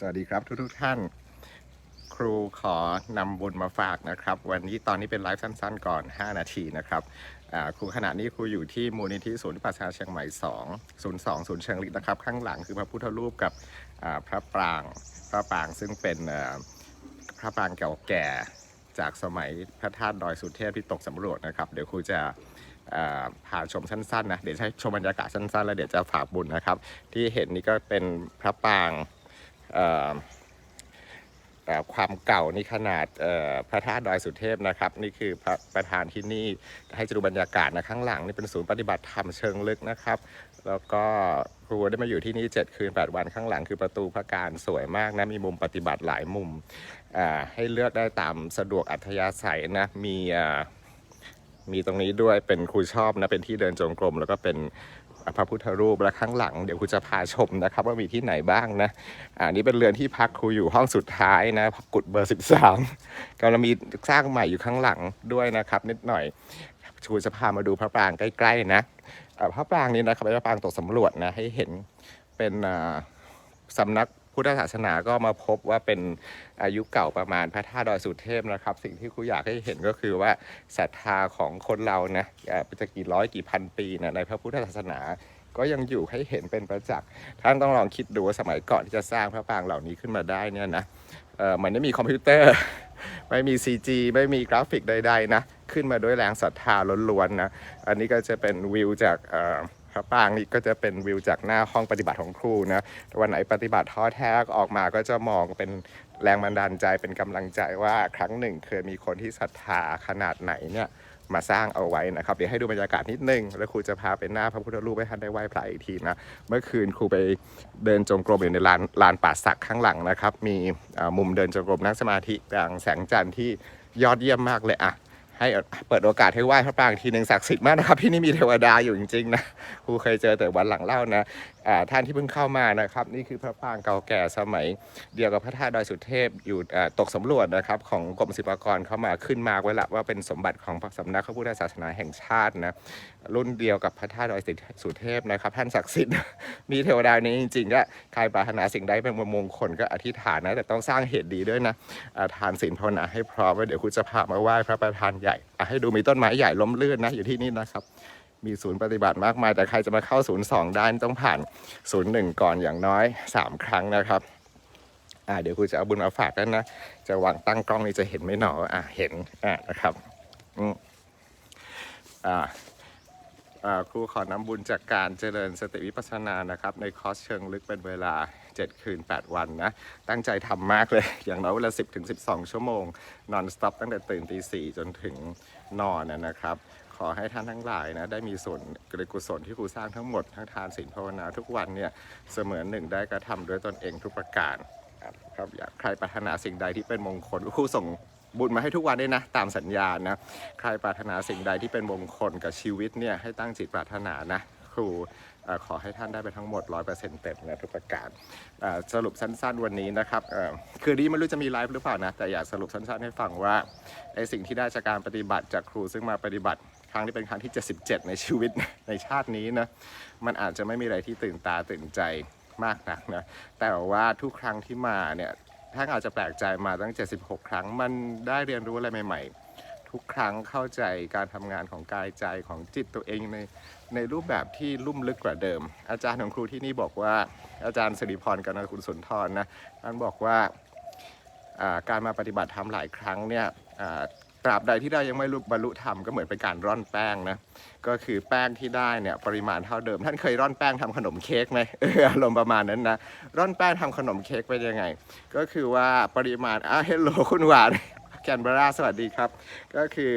สวัสดีครับทุกทุกท่าน ครูขอนำบุญมาฝากนะครับ วันนี้ตอนนี้เป็นไลฟ์สั้นๆ ก่อน 5 นาทีนะครับครูขณะนี้ครูอยู่ที่มูลนิธิศูนย์ประชาเชียงใหม่ 2 02ศูนย์เชียงฤทธิ์นะครับ ข้างหลังคือพระพุทธรูปกับพระปรางพระปรางซึ่งเป็นพระปรางเก่าแก่จากสมัยพระธาตุดอยสุเทพที่ตกสำรวจนะครับเดี๋ยวครูจะอ่าพาชมสั้นๆนะเดี๋ยวให้ชมบรรยากาศสั้นๆ แล้วเดี๋ยวจะฝากบุญนะครับ ที่เห็นนี่ก็เป็นพระปราง ความเก่านี่ขนาดพระธาตุดอยสุเทพนะครับ นี่คือพระประธานที่นี่ให้จะดูบรรยากาศนะข้างหลังนี่เป็นศูนย์ปฏิบัติธรรมเชิงลึกนะครับ แล้วก็ครูได้มาอยู่ที่นี่ 7 คืน 8 วันข้างหลังคือประตูพระการสวยมากนะ มีมุมปฏิบัติหลายมุมให้เลือกได้ตามสะดวกอัธยาศัยนะมีมีตรงนี้ด้วยเป็นครูชอบนะเป็นที่เดินจงกรมแล้วก็เป็น พระพุทธรูปและข้างหลังเดี๋ยวครูจะพาชมนะครับ ว่ามีที่ไหนบ้างนะอันนี้เป็นเรือนที่พักครูอยู่ห้องสุดท้ายนะกุดเบอร์ 13กำลังมีสร้างใหม่อยู่ข้างหลังด้วยนะครับ นิดหน่อยครูจะพามาดูพระปรางใกล้ๆนะพระปรางนี้นะครับเป็นพระปรางตกสำรวจนะให้เห็นเป็นสำนัก พุทธศาสนาก็มาพบว่าเป็นอายุเก่าประมาณพระธาตุดอยสุเทพนะครับ สิ่งที่ครูอยากให้เห็นก็คือว่าศรัทธาของคนเรานะจะกี่ร้อยกี่พันปีนะในพระพุทธศาสนาก็ยังอยู่ให้เห็นเป็นประจักษ์ท่านต้องลองคิดดูว่าสมัยก่อนที่จะสร้างพระปรางเหล่านี้ขึ้นมาได้เนี่ยนะเออมันไม่มีคอมพิวเตอร์ ไม่มี CG ไม่มีกราฟิกใดๆนะ ขึ้นมาด้วยแรงศรัทธาล้วนๆนะ อันนี้ก็จะเป็นวิวจากเอ่อ ระปรางนี่ก็จะเป็นวิวจากหน้าห้องปฏิบัติของครูนะวันไหนปฏิบัติท้อแท้ออกมาก็จะมองเป็นแรงบันดาลใจเป็นกำลังใจว่าครั้งหนึ่งเคยมีคนที่ศรัทธาขนาดไหนเนี่ยมาสร้างเอาไว้นะครับเดี๋ยวให้ดูบรรยากาศนิดนึง แล้วครูจะพาไปหน้าพระพุทธรูปให้ท่านได้ไหว้พระอีกทีนะเมื่อคืนครูไปเดินจงกรมอยู่ในลานลานป่าสักข้างหลังนะครับ มีมุมเดินจงกรมนั่งสมาธิกลางแสงจันทร์ที่ยอดเยี่ยมมากเลยอะ ให้เปิดโอกาสให้ไหว้พระปรางทีหนึ่งศักดิ์สิทธิ์มากนะครับ ที่นี่มีเทวดาอยู่จริงๆนะครูเคยเจอแต่วันหลังเล่านะ ท่านที่เพิ่งเข้ามานะครับ นี่คือพระปรางเก่าแก่สมัย เดียวกับพระธาตุดอยสุเทพอยู่ตกสำรวจนะครับของกรมศิลปากรเข้ามาขึ้นมาไว้ละว่าเป็นสมบัติของสำนักพระพุทธศาสนาแห่งชาตินะรุ่นเดียวกับพระธาตุดอยสุเทพนะครับ ท่านศักดิ์สิทธิ์มีเทวดานี้จริงๆก็ใครปรารถนาสิ่งใดเป็นมงคลก็อธิษฐานนะแต่ต้องสร้างเหตุดีด้วยนะอ่าทานศีลภาวนาให้พร้อมแล้เดี๋ยวคุณจะพามาไหว้พระประธานใหญ่ให้ดูมีต้นไม้ใหญ่ล้มลื่นนะอยู่ที่นี่นะครับ มีศูนย์ปฏิบัติมากมาย แต่ใครจะมาเข้าศูนย์สองได้ต้องผ่านศูนย์หนึ่งก่อนอย่างน้อย 3 ครั้งนะครับอ่าเดี๋ยวครูจะเอาบุญมาฝากกันนะ จะวางตั้งกล้องนี่จะเห็นไหมหนออ่าเห็นอ่านะครับอืมอ่าอ่าครูขอนำบุญจากการเจริญสติวิปัสสนานะครับ ในคอร์สเชิงลึกเป็นเวลา 7 คืน 8 วันนะ ตั้งใจทำมากเลย อย่างน้อยเวลา 10ถึง12 ชั่วโมง นอนสต็อปตั้งแต่ตื่นตีสี่จนถึงนอนนะครับ ขอให้ท่านทั้งหลายนะได้มีส่วนกรกุศลที่ครูสร้างทั้งหมดทั้งทานศีลภาวนาทุกวันเนี่ยเสมือนหนึ่งได้กระทำด้วยตนเองทุกประการครับอยากใครปรารถนาสิ่งใดที่เป็นมงคลครูส่งบุญมาให้ทุกวันด้วยนะ ตามสัญญานะ ใครปรารถนาสิ่งใดที่เป็นมงคลกับชีวิตเนี่ยให้ตั้งจิตปรารถนานะครูอขอให้ท่านได้ไปทั้งหมด 100%เต็มนะทุกประการสรุปสั้นๆวันนี้นะครับคืนนี้ไม่รู้จะมีไลฟ์หรือเปล่านะ แต่อยากสรุปสั้นๆให้ฟังว่าไอสิ่งที่ได้จากการปฏิบัติจากครูซึ่งมาปฏิบัติ รั้งนี้เป็นครั้งที่ 77 ในชีวิตในชาตินี้นะมันอาจจะไม่มีอะไรที่ตื่นตาตื่นใจมากนักนะแต่ว่าทุกครั้งที่มาเนี่ยท่านอาจจะแปลกใจมาตั้ง 76 ครั้ง มันได้เรียนรู้อะไรใหม่ ๆ ทุกครั้งเข้าใจการทำงานของกายใจของจิตตัวเองในในรูปแบบที่ลุ่มลึกกว่าเดิม อาจารย์ของครูที่นี่บอกว่าอาจารย์สิริพรกนคุณสุนทรนะท่านบอกว่าการมาปฏิบัติธรรมหลายครั้งเนี่ย ตราบใดที่เรายังไม่บรรลุธรรมก็เหมือนเป็นการร่อนแป้งนะก็คือแป้งที่ได้เนี่ยปริมาณเท่าเดิม ท่านเคยร่อนแป้งทำขนมเค้กไหมเอออารมณ์ประมาณนั้นนะร่อนแป้งทำขนมเค้กเป็นยังไง ก็คือว่าปริมาณอะเฮลโลคุณหวานแกนบราสวัสดีครับ ก็คือ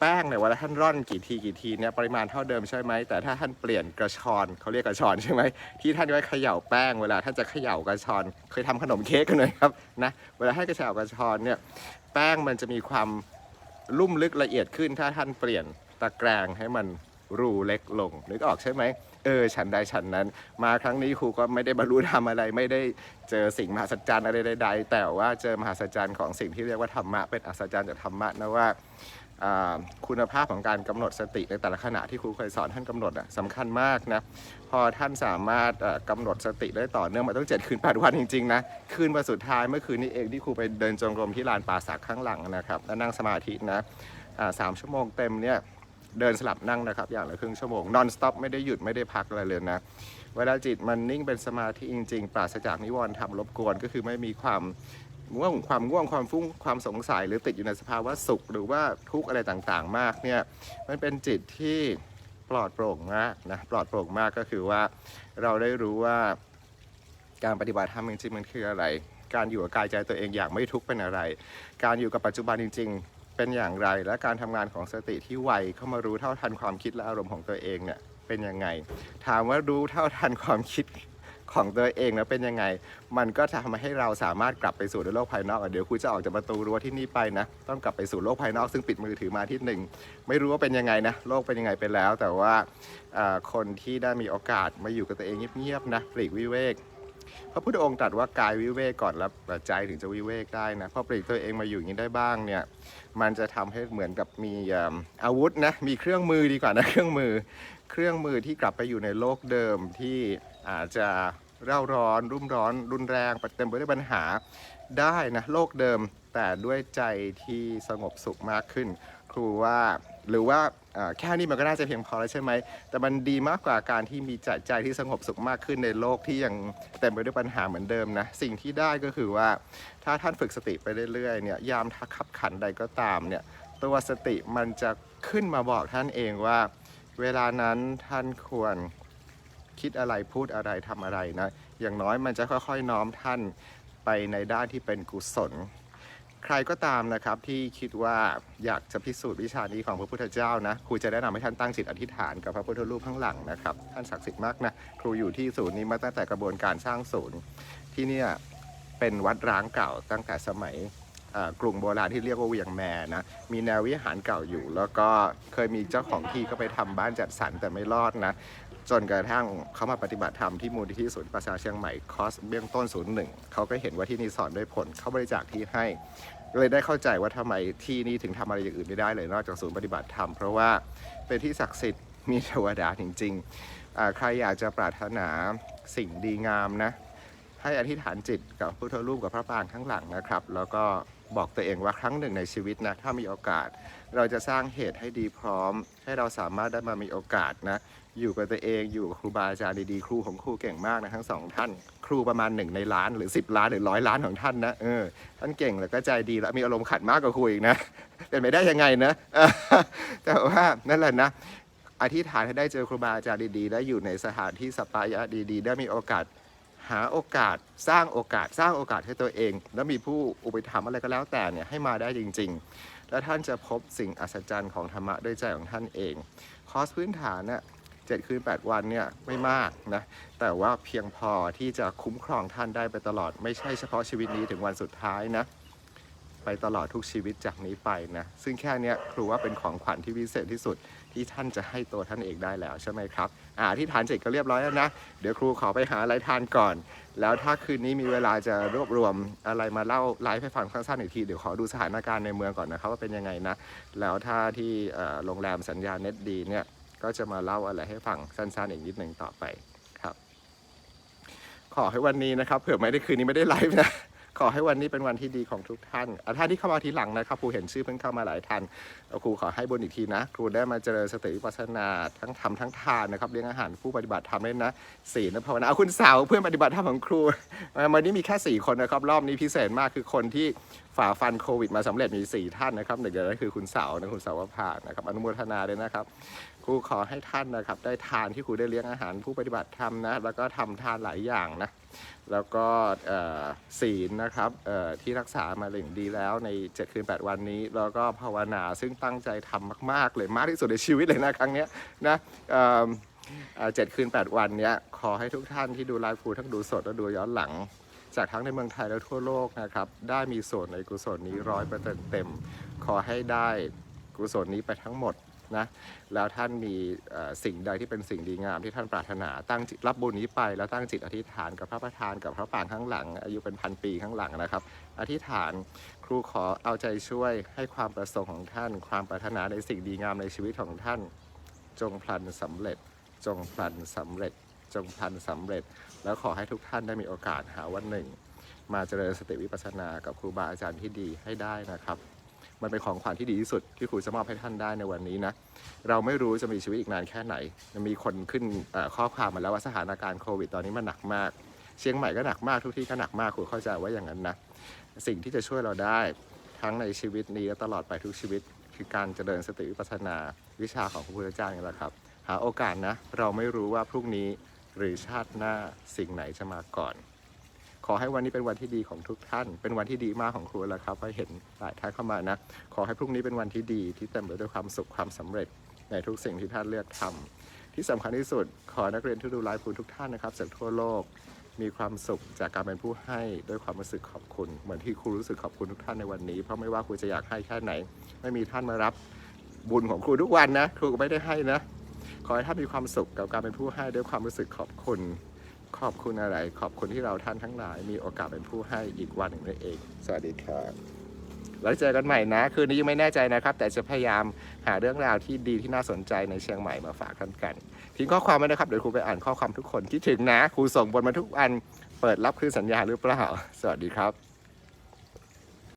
แป้งเนี่ยเวลาท่านร่อนกี่ทีกี่ทีเนี่ยปริมาณเท่าเดิมใช่ไหมแต่ถ้าท่านเปลี่ยนกระชอนเขาเรียกกระชอนใช่ไหมที่ท่านไว้เขย่าแป้งเวลาท่านจะเขย่ากระชอน เคยทำขนมเค้กกันเลยครับนะเวลาให้กระเขย่ากระชอนเนี่ยแป้งมันจะมีความ ลุ่มลึกละเอียดขึ้นถ้าท่านเปลี่ยนตะแกรงให้มันรูเล็กลง นึกออกใช่ไหมเออฉันใดฉันนั้น มาครั้งนี้ครูก็ไม่ได้บรรลุธรรมอะไร ไม่ได้เจอสิ่งมหัศจรรย์อะไรใดๆแต่ว่าเจอมหัศจรรย์ของสิ่งที่เรียกว่าธรรมะเป็นอัศจรรย์จากธรรมะนะว่าอ่า คุณภาพของการกำหนดสติในแต่ละขณะที่ครูเคยสอนท่านกำหนดสำคัญมากนะพอท่านสามารถเอ่อกำหนดสติได้ต่อเนื่องมาตั้งเจ็ดคืนแปดวันจริงๆนะคืนวันสุดท้ายเมื่อคืนนี้เองที่ครูไปเดินจงกรมที่ลานป่าสักข้างหลังนะครับแล้วนั่งสมาธินะสามชั่วโมงเต็มเนี่ยเดินสลับนั่งนะครับ อย่างละครึ่งชั่วโมงนอนสต็อปไม่ได้หยุดไม่ได้พักอะไรเลยนะเวลาจิตมันนิ่งเป็นสมาธิจริงๆ ปราศจากนิวรณ์ทำรบกวนก็คือไม่มีความ ง่วงความง่วงความฟุ้งความสงสัย หรือติดอยู่ในสภาวะสุข หรือว่าทุกข์อะไรต่างๆ มากเนี่ยมันเป็นจิตที่ปลอดโปร่งมากนะปลอดโปร่งมากก็คือว่าเราได้รู้ว่าการปฏิบัติธรรมจริงๆมันคืออะไร การอยู่กับกายใจตัวเองอย่างไม่ทุกข์เป็นอะไร การอยู่กับปัจจุบันจริง ๆ เป็นอย่างไร และการทำงานของสติที่ไวเข้ามารู้เท่าทันความคิดและอารมณ์ของตัวเองเนี่ยเป็นยังไง ถามว่ารู้เท่าทันความคิด ของตัวเองแล้วเป็นยังไง มันก็จะทำให้เราสามารถกลับไปสู่โลกภายนอกอะเดี๋ยวครูจะออกจากประตูรั้วที่นี่ไปนะ ต้องกลับไปสู่โลกภายนอกซึ่งปิดมือถือมาที่หนึ่งไม่รู้ว่าเป็นยังไงนะโลกเป็นยังไงไปแล้ว แต่ว่าคนที่ได้มีโอกาสมาอยู่กับตัวเองเงียบๆนะปลีกวิเวกพระพุทธองค์ตรัสว่ากายวิเวกก่อนแล้วใจถึงจะวิเวกได้นะพอปลีกตัวเองมาอยู่อย่างนี้ได้บ้างเนี่ยมันจะทำให้เหมือนกับมีอาวุธนะมีเครื่องมือดีกว่านะเครื่องมือ เครื่องมือที่กลับไปอยู่ในโลกเดิมที่ อาจจะเร่าร้อนรุ่มร้อนรุนแรงเต็มไปด้วยปัญหาได้นะโลกเดิมแต่ด้วยใจที่สงบสุขมากขึ้น ครูว่าหรือว่าแค่นี้มันก็น่าจะเพียงพอแล้วใช่ไหม แต่มันดีมากกว่าการที่มีใจใจที่สงบสุขมากขึ้นในโลกที่ยังเต็มไปด้วยปัญหาเหมือนเดิมนะ สิ่งที่ได้ก็คือว่าถ้าท่านฝึกสติไปเรื่อยๆเนี่ยยามทักขับขันใดก็ตามเนี่ยตัวสติมันจะขึ้นมาบอกท่านเองว่า เวลานั้นท่านควร คิดอะไรพูดอะไรทำอะไรนะ อย่างน้อยมันจะค่อยๆน้อมท่านไปในด้านที่เป็นกุศล ใครก็ตามนะครับที่คิดว่าอยากจะพิสูจน์วิชานี้ของพระพุทธเจ้านะครูจะแนะนำให้ท่านตั้งจิตอธิษฐานกับพระพุทธรูปข้างหลังนะครับท่านศักดิ์สิทธิ์มากนะครูอยู่ที่ศูนย์นี้มาตั้งแต่กระบวนการสร้างศูนย์ ที่เนี่ยเป็นวัดร้างเก่าตั้งแต่สมัยกรุงโบราณที่เรียกว่าเวียงแมนะ มีแนววิหารเก่าอยู่ แล้วก็เคยมีเจ้าของที่ก็ไปทำบ้านจัดสรรแต่ไม่รอดนะ จนกระทั่งเขามาปฏิบัติธรรมที่มูลนิธิศูนย์ประชาเชียงใหม่คอร์สเบื้องต้นศูนย์หนึ่งเขาก็เห็นว่าที่นี่สอนได้ผลเขาบริจาคที่ให้ เลยได้เข้าใจว่าทำไมที่นี่ถึงทำอะไรอย่างอื่นไม่ได้เลยนอกจากศูนย์ปฏิบัติธรรม เพราะว่าเป็นที่ศักดิ์สิทธิ์มีเทวดาจริงๆ ใครอยากจะปรารถนาสิ่งดีงามนะให้อธิษฐานจิตกับพุทธรูปกับพระปางข้างหลังนะครับ แล้วก็ บอกตัวเองว่าครั้งหนึ่งในชีวิตนะถ้ามีโอกาส เราจะสร้างเหตุให้ดีพร้อม ให้เราสามารถได้มามีโอกาสนะอยู่กับตัวเองอยู่กับครูบาอาจารย์ดีๆครูของครูเก่งมากนะทั้งสองท่าน ครูประมาณหนึ่งในล้านหรือ 10 ล้านหรือร้อยล้านของท่านนะเออท่านเก่งแล้วก็ใจดีแล้วมีอารมณ์ขันมากกว่าครูอีกนะเป็นไปได้ยังไงนะแต่ว่านั่นแหละนะอธิษฐานให้ได้เจอครูบาอาจารย์ดีๆและอยู่ในสถานที่สปายะดีๆ ได้มีโอกาส หาโอกาสสร้างโอกาสสร้างโอกาสให้ตัวเอง แล้วมีผู้อุปถัมภ์อะไรก็แล้วแต่เนี่ยให้มาได้จริง ๆ แล้วท่านจะพบสิ่งอัศจรรย์ของธรรมะด้วยใจของท่านเอง คอร์สพื้นฐานเนี่ยเจ็ดคืน 8 วันเนี่ยไม่มากนะแต่ว่าเพียงพอที่จะคุ้มครองท่านได้ไปตลอด ไม่ใช่เฉพาะชีวิตนี้ถึงวันสุดท้ายนะไปตลอดทุกชีวิตจากนี้ไปนะซึ่งแค่นี้ครูว่าเป็นของขวัญที่วิเศษที่สุด ที่ท่านจะให้ตัวท่านเองได้แล้วใช่ไหมครับอ่าที่ฐานเสร็จก็เรียบร้อยแล้วนะ เดี๋ยวครูขอไปหาอะไรทานก่อน แล้วถ้าคืนนี้มีเวลาจะรวบรวมอะไรมาเล่าไลฟ์ให้ฟังสั้นๆอีกที เดี๋ยวขอดูสถานการณ์ในเมืองก่อนนะครับว่าเป็นยังไงนะ แล้วถ้าที่โรงแรมสัญญาณเน็ตดีเนี่ยก็จะมาเล่าอะไรให้ฟังสั้นๆอีกนิดหนึ่งต่อไปครับ ขอให้วันนี้นะครับเผื่อไม่ได้คืนนี้ไม่ได้ไลฟ์นะ ขอให้วันนี้เป็นวันที่ดีของทุกท่านอะท่านที่เข้ามาทีหลังนะครับครูเห็นชื่อเพิ่งเข้ามาหลายท่านครูขอให้บุญอีกทีนะ ครูได้มาเจริญสติวิปัสสนาทั้งทำทั้งทานนะครับเลี้ยงอาหารผู้ปฏิบัติธรรมด้วยนะศีลและภาวนาเอาคุณสาวเพื่อนปฏิบัติธรรมของครูวันนี้มีแค่สี่คนนะครับรอบนี้พิเศษมากคือคนที่ฝ่าฟันโควิดมาสำเร็จมีสี่ท่านนะครับหนึ่งในนั้นคือคุณสาวนะคุณสาวภานะครับอนุโมทนาเลยนะครับครูขอให้ท่านนะครับได้ทานที่ครูได้เลี้ยงอาหารผู้ปฏิบัติธรรมนะแล้วก็ทำทานหลายอย่างนะ แล้วก็ศีลนะครับที่รักษามาอย่งดีแล้วใน 7 คืน 8 วันนี้ แล้วก็ภาวนาซึ่งตั้งใจทำมาก ๆ เลยมากที่สุดในชีวิตเลยนะครั้งนี้นะเอ่อเอ่อ7คืน 8 วันเนี้ยขอให้ทุกท่านที่ดูไลฟ์ครูทั้งดูสดและดูย้อนหลัง จากทั้งในเมืองไทยและทั่วโลกนะครับ ได้มีส่วนในกุศลนี้ร้อยเปอร์เซ็นต์เต็ม ขอให้ได้กุศลนี้ไปทั้งหมด นะแล้วท่านมีสิ่งใดที่เป็นสิ่งดีงามที่ท่านปรารถนาตั้งจิตรับบุญนี้ไป แล้วตั้งจิตอธิษฐานกับพระประธานกับพระปางข้างหลัง อายุเป็นพันปีข้างหลังนะครับ อธิษฐานครูขอเอาใจช่วยให้ความประสงค์ของท่าน ความปรารถนาในสิ่งดีงามในชีวิตของท่าน จงพลันสำเร็จ จงพลันสำเร็จ จงพลันสำเร็จ แล้วขอให้ทุกท่านได้มีโอกาสหาวันหนึ่ง มาเจริญสติวิปัสสนากับครูบาอาจารย์ที่ดีให้ได้นะครับ มันเป็นของขวัญที่ดีที่สุดที่ครูจะมอบให้ท่านได้ในวันนี้นะ เราไม่รู้จะมีชีวิตอีกนานแค่ไหน มีคนขึ้นข้อความมาแล้วว่าสถานการณ์โควิดตอนนี้มันหนักมาก เชียงใหม่ก็หนักมากทุกที่ก็หนักมากครูเข้าใจว่าอย่างนั้นนะ สิ่งที่จะช่วยเราได้ทั้งในชีวิตนี้และตลอดไปทุกชีวิต คือการเจริญสติวิปัสสนาวิชาของพระพุทธเจ้านี่แหละครับ หาโอกาสนะ เราไม่รู้ว่าพรุ่งนี้หรือชาติหน้าสิ่งไหนจะมาก่อน ขอให้วันนี้เป็นวันที่ดีของทุกท่าน เป็นวันที่ดีมากของครูแล้วครับก็เห็นหลายท่านเข้ามานะ ขอให้พรุ่งนี้เป็นวันที่ดีที่เต็มไปด้วยความสุขความสำเร็จในทุกสิ่งที่ท่านเลือกทำที่สำคัญที่สุด ขอนักเรียนที่ดูไลฟ์ครูทุกท่านนะครับจากทั่วโลกมีความสุขจากการเป็นผู้ให้ด้วยความรู้สึกขอบคุณ เหมือนที่ครูรู้สึกขอบคุณทุกท่านในวันนี้ เพราะไม่ว่าครูจะอยากให้แค่ไหน ไม่มีท่านมารับบุญของครูทุกวันนะ ครูก็ไม่ได้ให้นะ ขอให้ท่านมีความสุขกับการเป็นผู้ให้ด้วยความรู้สึกขอบคุณ อบคุณอะไร ขอบคุณที่เราท่านทั้งหลาย มีโอกาสเป็นผู้ให้อีกวันหนึ่งนั่นเอง สวัสดีครับแล้วเจอกันใหม่นะ คืนนี้ยังไม่แน่ใจนะครับ แต่จะพยายามหาเรื่องราวที่ดีที่น่าสนใจในเชียงใหม่มาฝากท่านกันทิ้งข้อความไว้นะครับเดี๋ยวครูไปอ่านข้อความทุกคนคิดถึงนะ ครูส่งบนมาทุกอัน เปิดรับคือสัญญาหรือเปล่า สวัสดีครับ